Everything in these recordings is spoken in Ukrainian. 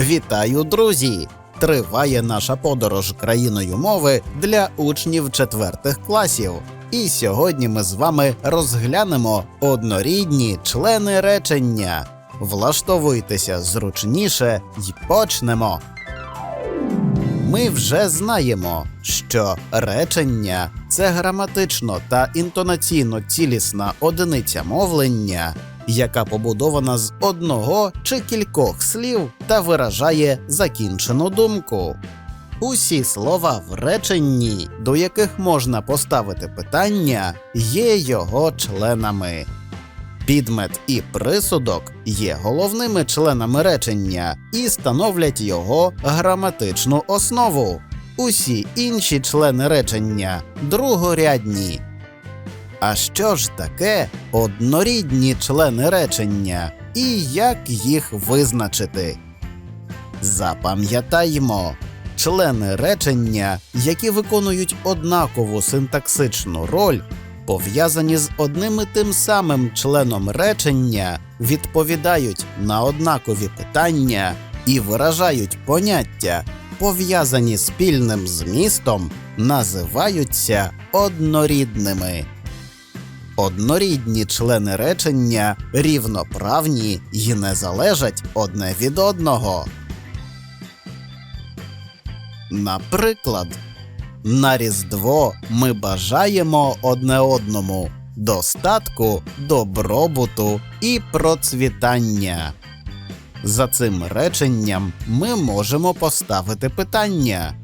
Вітаю, друзі! Триває наша подорож країною мови для учнів четвертих класів. І сьогодні ми з вами розглянемо однорідні члени речення. Влаштовуйтеся зручніше і почнемо. Ми вже знаємо, що речення це граматично та інтонаційно цілісна одиниця мовлення, яка побудована з одного чи кількох слів та виражає закінчену думку. Усі слова в реченні, до яких можна поставити питання, є його членами. Підмет і присудок є головними членами речення і становлять його граматичну основу. Усі інші члени речення другорядні. А що ж таке однорідні члени речення і як їх визначити? Запам'ятаймо, члени речення, які виконують однакову синтаксичну роль, пов'язані з одним і тим самим членом речення, відповідають на однакові питання і виражають поняття, пов'язані спільним змістом, називаються однорідними. Однорідні члени речення рівноправні й не залежать одне від одного. Наприклад, на Різдво ми бажаємо одне одному достатку, добробуту і процвітання. За цим реченням ми можемо поставити питання.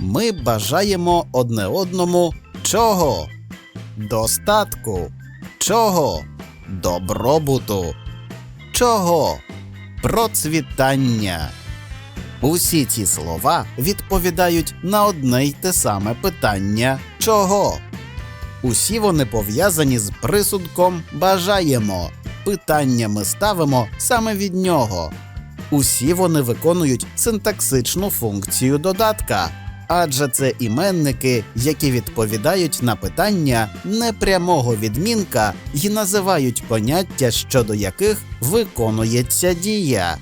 Ми бажаємо одне одному чого? Достатку. Чого? Добробуту. Чого? Процвітання. Усі ці слова відповідають на одне й те саме питання чого. Усі вони пов'язані з присудком бажаємо. Питання ми ставимо саме від нього. Усі вони виконують синтаксичну функцію додатка, адже це іменники, які відповідають на питання непрямого відмінка і називають поняття, щодо яких виконується дія.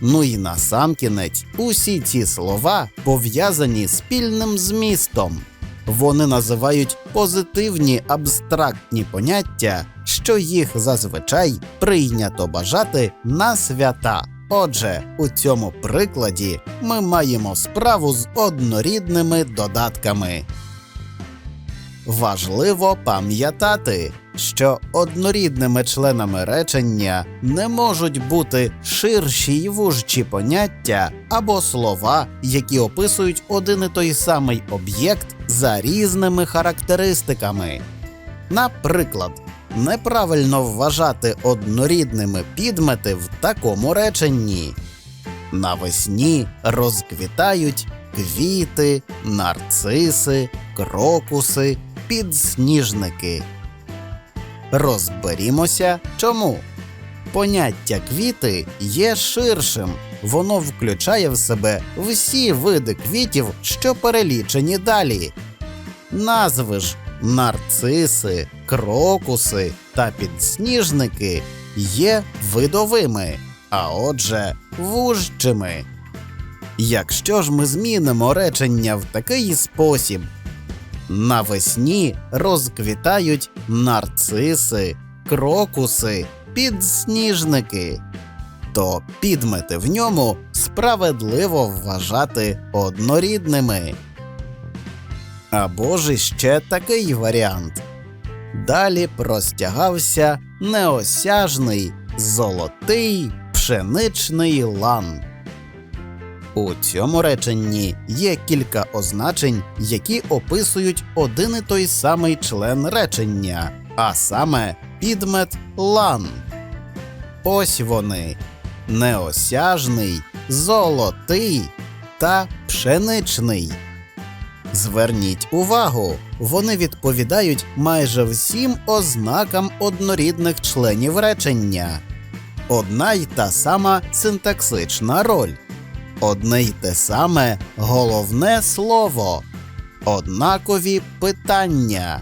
Ну і насамкінець, усі ці слова пов'язані спільним змістом. Вони називають позитивні абстрактні поняття, що їх зазвичай прийнято бажати на свята. Отже, у цьому прикладі ми маємо справу з однорідними додатками. Важливо пам'ятати, що однорідними членами речення не можуть бути ширші й вужчі поняття або слова, які описують один і той самий об'єкт за різними характеристиками. Наприклад, неправильно вважати однорідними підмети в такому реченні. Навесні розквітають квіти, нарциси, крокуси, підсніжники. Розберімося, чому. Поняття квіти є ширшим, воно включає в себе всі види квітів, що перелічені далі. Назви ж нарциси, крокуси та підсніжники є видовими, а отже, вужчими. Якщо ж ми змінимо речення в такий спосіб, навесні розквітають нарциси, крокуси, підсніжники, то підмети в ньому справедливо вважати однорідними. Або ж іще такий варіант. Далі простягався неосяжний золотий пшеничний лан. У цьому реченні є кілька означень, які описують один і той самий член речення, а саме підмет лан. Ось вони неосяжний, золотий та пшеничний. Зверніть увагу, вони відповідають майже всім ознакам однорідних членів речення. Одна й та сама синтаксична роль, одне й те саме головне слово, однакові питання.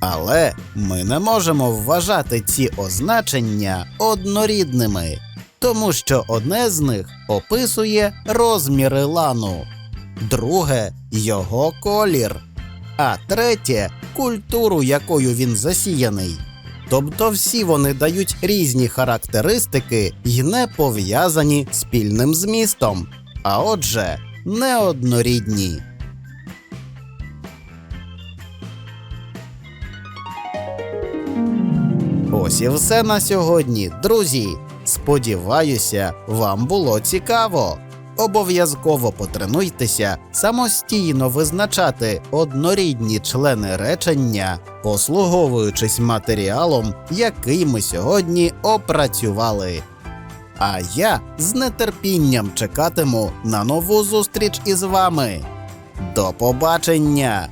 Але ми не можемо вважати ці означення однорідними. тому що одне з них описує розміри лану, друге його колір, а третє культуру, якою він засіяний. Тобто всі вони дають різні характеристики і не пов'язані спільним змістом, а отже, неоднорідні. Ось і все на сьогодні, друзі. Сподіваюся, вам було цікаво. Обов'язково потренуйтеся самостійно визначати однорідні члени речення, послуговуючись матеріалом, який ми сьогодні опрацювали. А я з нетерпінням чекатиму на нову зустріч із вами. До побачення!